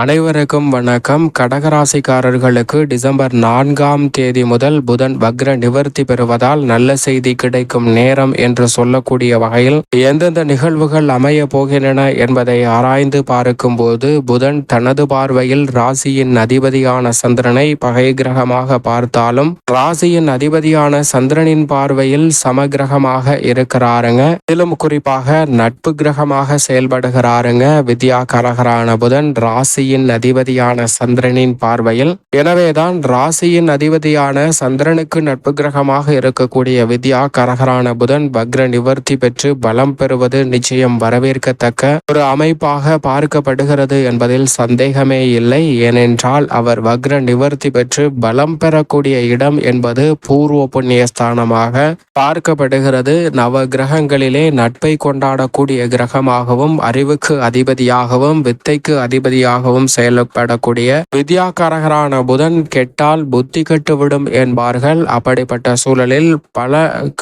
அனைவருக்கும் வணக்கம். கடகராசிக்காரர்களுக்கு டிசம்பர் நான்காம் தேதி முதல் புதன் வக்ர நிவர்த்தி பெறுவதால் நல்ல செய்தி கிடைக்கும் நேரம் என்று சொல்லக்கூடிய வகையில் எந்தெந்த நிகழ்வுகள் அமைய போகின்றன என்பதை ஆராய்ந்து பார்க்கும்போது புதன் தனது பார்வையில் ராசியின் அதிபதியான சந்திரனை பகை கிரகமாக பார்த்தாலும் ராசியின் அதிபதியான சந்திரனின் பார்வையில் சமகிரகமாக இருக்கிறாருங்க. மேலும் குறிப்பாக நட்பு கிரகமாக செயல்படுகிறாருங்க. வித்யா கரகரான புதன் ராசியின் அதிபதியான சந்திரனின் பார்வையில் எனவேதான் ராசியின் அதிபதியான சந்திரனுக்கு நட்பு கிரகமாக இருக்கக்கூடிய வித்யா கரகரான புதன் வக்ர நிவர்த்தி பெற்று பலம் பெறுவது நிச்சயம் வரவேற்கத்தக்க ஒரு அமைப்பாக பார்க்கப்படுகிறது என்பதில் சந்தேகமே இல்லை. ஏனென்றால் அவர் வக்ர நிவர்த்தி பெற்று பலம் பெறக்கூடிய இடம் என்பது பூர்வ புண்ணிய ஸ்தானமாக பார்க்கப்படுகிறது. நவ கிரகங்களிலே நட்பை கொண்டாடக்கூடிய கிரகமாகவும் அறிவுக்கு அதிபதியாகவும் வித்தைக்கு அதிபதியாக அதிபதியாகவும் செயல்படக்கூடிய வித்யாகாரகரான புதன் கெட்டால் புத்தி கெட்டுவிடும் என்பார்கள். அப்படிப்பட்ட சூழலில் பல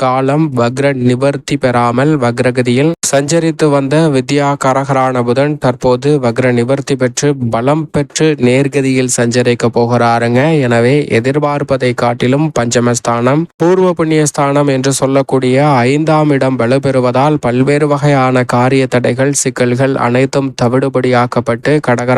காலம் வக்ர நிவர்த்தி பெறாமல் வக்ரகதியில் சஞ்சரித்து வந்த வித்யாகாரகரான புதன் தற்போது வக்ர நிவர்த்தி பெற்று பலம் பெற்று நேர்கதியில் சஞ்சரிக்க போகிறாருங்க. எனவே எதிர்பார்ப்பதை காட்டிலும் பஞ்சமஸ்தானம் பூர்வ புண்ணியஸ்தானம் என்று சொல்லக்கூடிய ஐந்தாம் இடம் வலுப்பெறுவதால் பல்வேறு வகையான காரிய தடைகள் சிக்கல்கள் அனைத்தும் தவிடுபடியாக்கப்பட்டு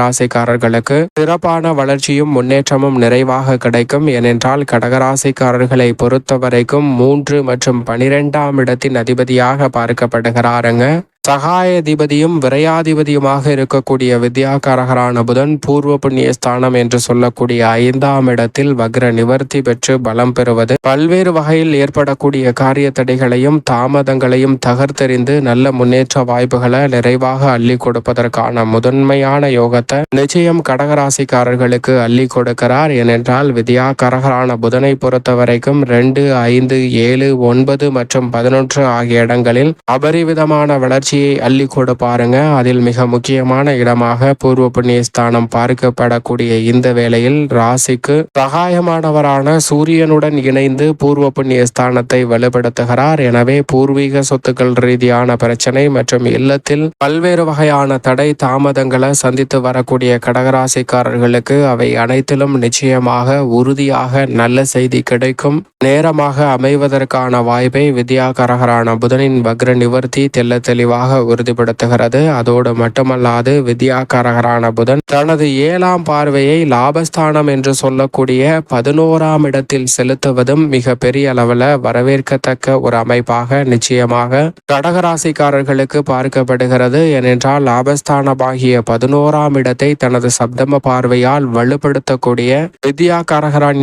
கடகராசிக்காரர்களுக்கு சிறப்பான வளர்ச்சியும் முன்னேற்றமும் நிறைவாக கிடைக்கும். ஏனென்றால் கடகராசிக்காரர்களை பொறுத்தவரைக்கும் மூன்று மற்றும் பனிரெண்டாம் இடத்தின் அதிபதியாக பார்க்கப்படுகிறாருங்க. சகாயதிபதியும் விரையாதிபதியுமாக இருக்கக்கூடிய வித்யாகாரகரான புதன் பூர்வ புண்ணிய ஸ்தானம் என்று சொல்லக்கூடிய ஐந்தாம் இடத்தில் வக்ர நிவர்த்தி பெற்று பலம் பெறுவது. பல்வேறு வகையில் ஏற்படக்கூடிய காரிய தடைகளையும் தாமதங்களையும் தகர்த்தெறிந்து நல்ல முன்னேற்ற வாய்ப்புகளை நிறைவாக அள்ளி கொடுப்பதற்கான முதன்மையான யோகத்தை நிச்சயம் கடகராசிக்காரர்களுக்கு அள்ளி கொடுக்கிறார். ஏனென்றால் வித்யாகாரகரான புதனை பொறுத்த வரைக்கும் ரெண்டு ஐந்து ஏழு ஒன்பது மற்றும் பதினொன்று ஆகிய இடங்களில் அபரிவிதமான வளர்ச்சி காட்சியை அள்ளி கூட பாருங்க. அதில் மிக முக்கியமான இடமாக பூர்வ புண்ணிய ஸ்தானம் பார்க்கப்படக்கூடிய இந்த வேளையில் ராசிக்கு சகாயமானவரான சூரியனுடன் இணைந்து பூர்வ புண்ணிய ஸ்தானத்தை வலுப்படுத்துகிறார். எனவே பூர்வீக சொத்துக்கள் ரீதியான பிரச்சனை மற்றும் இல்லத்தில் பல்வேறு வகையான தடை தாமதங்களை சந்தித்து வரக்கூடிய கடகராசிக்காரர்களுக்கு அவை அனைத்திலும் நிச்சயமாக உறுதியாக நல்ல செய்தி கிடைக்கும். நேரமாக அமைவதற்கான வாய்ப்பை வித்யாகரகரான புதனின் வக்ர நிவர்த்தி தெல்ல தெளிவாக உறுதிப்படுத்துகிறது. அதோடு மட்டுமல்லாது வித்யாகாரகரான புதன் தனது ஏழாம் பார்வையை லாபஸ்தானம் என்று சொல்லக்கூடிய பதினோராம் இடத்தில் செலுத்துவதும் மிக பெரிய அளவில் வரவேற்கத்தக்க ஒரு அமைப்பாக நிச்சயமாக கடகராசிக்காரர்களுக்கு பார்க்கப்படுகிறது. ஏனென்றால் லாபஸ்தானமாகிய பதினோராம் இடத்தை தனது சப்தம பார்வையால் வலுப்படுத்தக்கூடிய வித்யாகாரகரான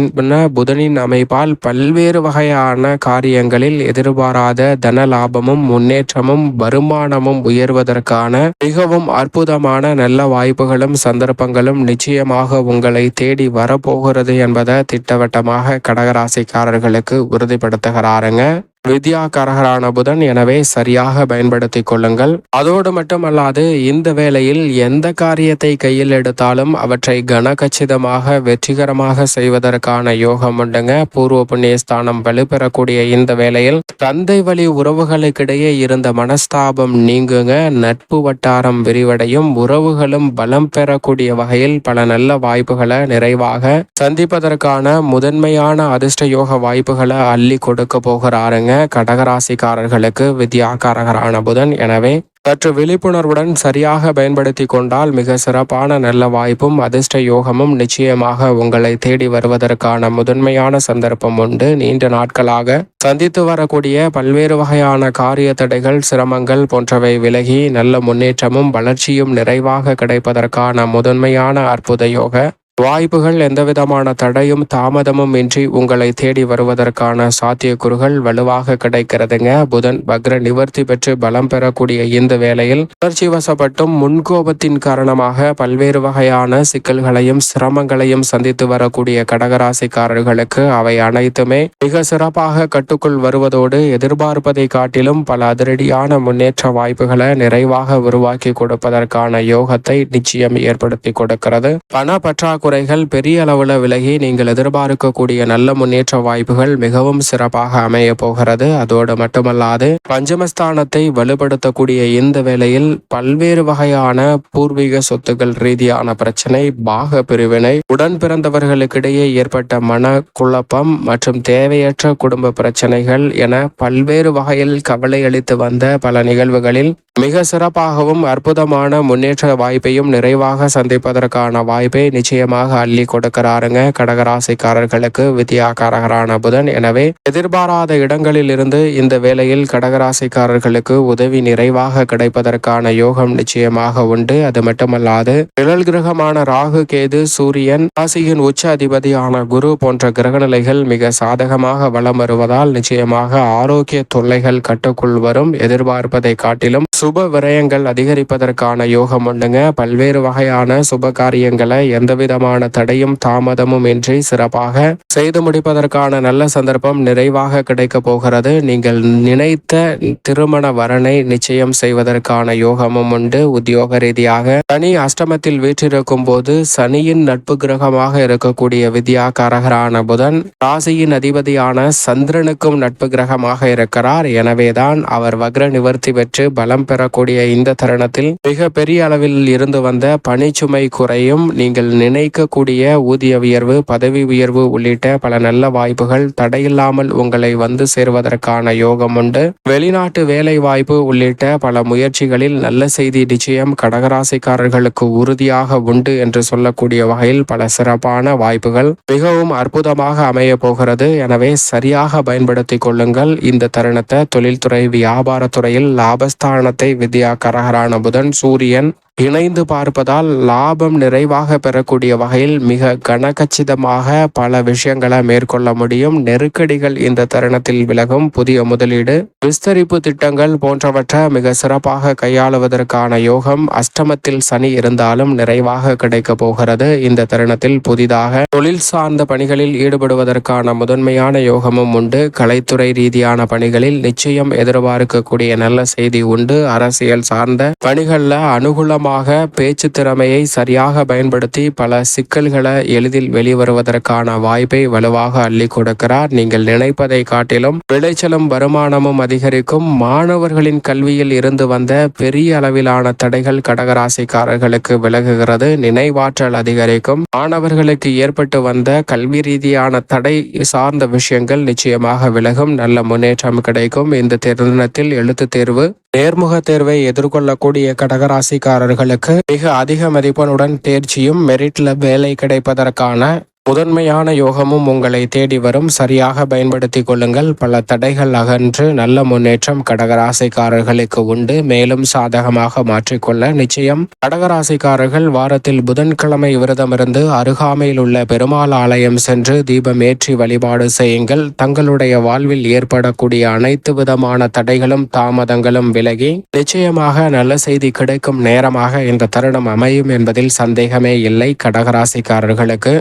புதனின் அமைப்பால் பல்வேறு வகையான காரியங்களில் எதிர்பாராத தன லாபமும் முன்னேற்றமும் வருமான வருமானமும் உயர்வதற்கான மிகவும் அற்புதமான நல்ல வாய்ப்புகளும் சந்தர்ப்பங்களும் நிச்சயமாக உங்களை தேடி வரப்போகிறது என்பதை திட்டவட்டமாக கடகராசிக்காரர்களுக்கு உறுதிப்படுத்துகிறாருங்க. வித்யாகரகரான புதன் எனவே சரியாக பயன்படுத்தி கொள்ளுங்கள். அதோடு மட்டுமல்லாது இந்த வேளையில் எந்த காரியத்தை கையில் எடுத்தாலும் அவற்றை கனகச்சிதமாக வெற்றிகரமாக செய்வதற்கான யோகம் உண்டுங்க. பூர்வ புண்ணியஸ்தானம் வலுப்பெறக்கூடிய இந்த வேளையில் தந்தை வழி உறவுகளுக்கிடையே இருந்த மனஸ்தாபம் நீங்குங்க. நட்பு வட்டாரம் விரிவடையும். உறவுகளும் பலம் பெறக்கூடிய வகையில் பல நல்ல வாய்ப்புகளை நிறைவாக சந்திப்பதற்கான முதன்மையான அதிர்ஷ்ட யோக வாய்ப்புகளை அள்ளி கொடுக்க போகிறாருங்க. கடகராசிக்காரர்களுக்கு வித்யாகாரகரான புதன். எனவே சற்று விழிப்புணர்வுடன் சரியாக பயன்படுத்தி கொண்டால் மிக சிறப்பான நல்ல வாய்ப்பும் அதிர்ஷ்ட யோகமும் நிச்சயமாக உங்களை தேடி வருவதற்கான முதன்மையான சந்தர்ப்பம் உண்டு. நீண்ட நாட்களாக சந்தித்து வரக்கூடிய பல்வேறு வகையான காரிய தடைகள் சிரமங்கள் போன்றவை விலகி நல்ல முன்னேற்றமும் வளர்ச்சியும் நிறைவாக கிடைப்பதற்கான முதன்மையான அற்புத யோக வாய்ப்புகள் எந்தவிதமான தடையும் தாமதமும் இன்றி உங்களை தேடி வருவதற்கான சாத்தியக்கூறுகள் வலுவாக கிடைக்கிறதுங்க. புதன் பக்ர நிவர்த்தி பெற்று பலம் பெறக்கூடிய இந்த வேளையில் உணர்ச்சி வசப்பட்டும் முன்கோபத்தின் காரணமாக பல்வேறு வகையான சிக்கல்களையும் சிரமங்களையும் சந்தித்து வரக்கூடிய கடகராசிக்காரர்களுக்கு அவை அனைத்துமே மிக சிறப்பாக கட்டுக்குள் வருவதோடு எதிர்பார்ப்பதை காட்டிலும் பல அதிரடியான முன்னேற்ற வாய்ப்புகளை நிறைவாக உருவாக்கி கொடுப்பதற்கான யோகத்தை நிச்சயம் ஏற்படுத்தி கொடுக்கிறது. பண பற்றாக்குறை குறைகள் பெரிய அளவில் விலகி நீங்கள் எதிர்பார்க்கக்கூடிய நல்ல முன்னேற்ற வாய்ப்புகள் மிகவும் சிறப்பாக அமைய போகிறது. அதோடு மட்டுமல்லாது பஞ்சமஸ்தானத்தை வலுப்படுத்தக்கூடிய இந்த வேளையில் பல்வேறு வகையான பூர்வீக சொத்துக்கள் ரீதியான பிரச்சனை பாக பிரிவினை உடன் பிறந்தவர்களுக்கிடையே ஏற்பட்ட மன குழப்பம் மற்றும் தேவையற்ற குடும்ப பிரச்சனைகள் என பல்வேறு வகையில் கவலை அளித்து வந்த பல நிகழ்வுகளில் மிக சிறப்பாகவும் அற்புதமான முன்னேற்ற வாய்ப்பையும் நிறைவாக சந்திப்பதற்கான வாய்ப்பை நிச்சயமாக அள்ளி கொடுக்கிறாருங்க. கடகராசிக்காரர்களுக்கு வித்தியாக்காரகரான புதன். எனவே எதிர்பாராத இடங்களில் இருந்து இந்த வேளையில் கடகராசிக்காரர்களுக்கு உதவி நிறைவாக கிடைப்பதற்கான யோகம் நிச்சயமாக உண்டு. அது மட்டுமல்லாது நிழல் கிரகமான ராகு கேது சூரியன் ராசியின் உச்ச அதிபதியான குரு போன்ற கிரகநிலைகள் மிக சாதகமாக வலம் வருவதால் நிச்சயமாக ஆரோக்கிய தொல்லைகள் கட்டுக்குள் வரும். எதிர்பார்ப்பதை காட்டிலும் சுப விரயங்கள் அதிகரிப்பதற்கான யோகம் உண்டுங்க. பல்வேறு வகையான சுப காரியங்களை எந்தவிதமான தடையும் தாமதமும் இன்றி சிறப்பாக செய்து முடிப்பதற்கான நல்ல சந்தர்ப்பம் நிறைவாக கிடைக்க போகிறது. நீங்கள் நினைத்த திருமண வரனை நிச்சயம் செய்வதற்கான யோகமும் உண்டு. உத்தியோக ரீதியாக சனி அஷ்டமத்தில் வீற்றிருக்கும் போது சனியின் நட்பு கிரகமாக இருக்கக்கூடிய வித்யா கரகரான புதன் ராசியின் அதிபதியான சந்திரனுக்கும் நட்பு கிரகமாக இருக்கிறார். எனவேதான் அவர் வக்ர நிவர்த்தி பெற்று பலம் பெறக்கூடிய இந்த தருணத்தில் மிக பெரிய அளவில் இருந்து வந்த பணிச்சுமை குறையும். நீங்கள் நினைக்கக்கூடிய ஊதிய உயர்வு பதவி உயர்வு உள்ளிட்ட பல நல்ல வாய்ப்புகள் தடையில்லாமல் உங்களை வந்து சேர்வதற்கான யோகம் உண்டு. வெளிநாட்டு வேலை வாய்ப்பு உள்ளிட்ட பல முயற்சிகளில் நல்ல செய்தி நிச்சயம் கடகராசிக்காரர்களுக்கு உறுதியாக உண்டு என்று சொல்லக்கூடிய வகையில் பல சிறப்பான வாய்ப்புகள் மிகவும் அற்புதமாக அமைய போகிறது. எனவே சரியாக பயன்படுத்திக் கொள்ளுங்கள். இந்த தருணத்தை தொழில்துறை வியாபாரத்துறையில் லாபஸ்தானத்தை வித்யா கரகரான புதன் சூரியன் இணைந்து பார்ப்பதால் லாபம் நிறைவாக பெறக்கூடிய வகையில் மிக கனகச்சிதமாக பல விஷயங்களை மேற்கொள்ள முடியும். நெருக்கடிகள் இந்த தருணத்தில் விலகும். புதிய முதலீடு விஸ்தரிப்பு திட்டங்கள் போன்றவற்றை மிக சிறப்பாக கையாளுவதற்கான யோகம் அஷ்டமத்தில் சனி இருந்தாலும் நிறைவாக கிடைக்க போகிறது. இந்த தருணத்தில் புதிதாக தொழில் சார்ந்த பணிகளில் ஈடுபடுவதற்கான முதன்மையான யோகமும் உண்டு. கலைத்துறை ரீதியான பணிகளில் நிச்சயம் எதிர்பார்க்கக்கூடிய நல்ல செய்தி உண்டு. அரசியல் சார்ந்த பணிகளில் அனுகூலம் மூலமாக பேச்சு திறமையை சரியாக பயன்படுத்தி பல சிக்கல்களை எளிதில் வெளிவருவதற்கான வாய்ப்பை வலுவாக அள்ளி கொடுக்கிறார். நீங்கள் நினைப்பதை காட்டிலும் விளைச்சலும் வருமானமும் அதிகரிக்கும். மாணவர்களின் கல்வியில் இருந்து வந்த பெரிய அளவிலான தடைகள் கடகராசிக்காரர்களுக்கு விலகுகிறது. நினைவாற்றல் அதிகரிக்கும். மாணவர்களுக்கு ஏற்பட்டு வந்த கல்வி ரீதியான தடை சார்ந்த விஷயங்கள் நிச்சயமாக விலகும். நல்ல முன்னேற்றம் கிடைக்கும். இந்த தருணத்தில் எழுத்து தேர்வு நேர்முக தேர்வை எதிர்கொள்ளக்கூடிய கடகராசிக்காரர்கள் மாணவர்களுக்கு மிக அதிக மதிப்பெண்ணுடன் தேர்ச்சியும் மெரிட்ல வேலை கிடைப்பதற்கான முதன்மையான யோகமும் உங்களை தேடி வரும். சரியாக பயன்படுத்தி கொள்ளுங்கள். பல தடைகள் அகன்று நல்ல முன்னேற்றம் கடகராசிக்காரர்களுக்கு உண்டு. மேலும் சாதகமாக மாற்றிக்கொள்ள நிச்சயம். கடகராசிக்காரர்கள் வாரத்தில் புதன்கிழமை விரதமிருந்து அருகாமையில் உள்ள பெருமாள் ஆலயம் சென்று தீபம் ஏற்றி வழிபாடு செய்யுங்கள். தங்களுடைய வாழ்வில் ஏற்படக்கூடிய அனைத்து விதமான தடைகளும் தாமதங்களும் விலகி நிச்சயமாக நல்ல செய்தி கிடைக்கும் நேரமாக இந்த தருணம் அமையும் என்பதில் சந்தேகமே இல்லை. கடகராசிக்காரர்களுக்கு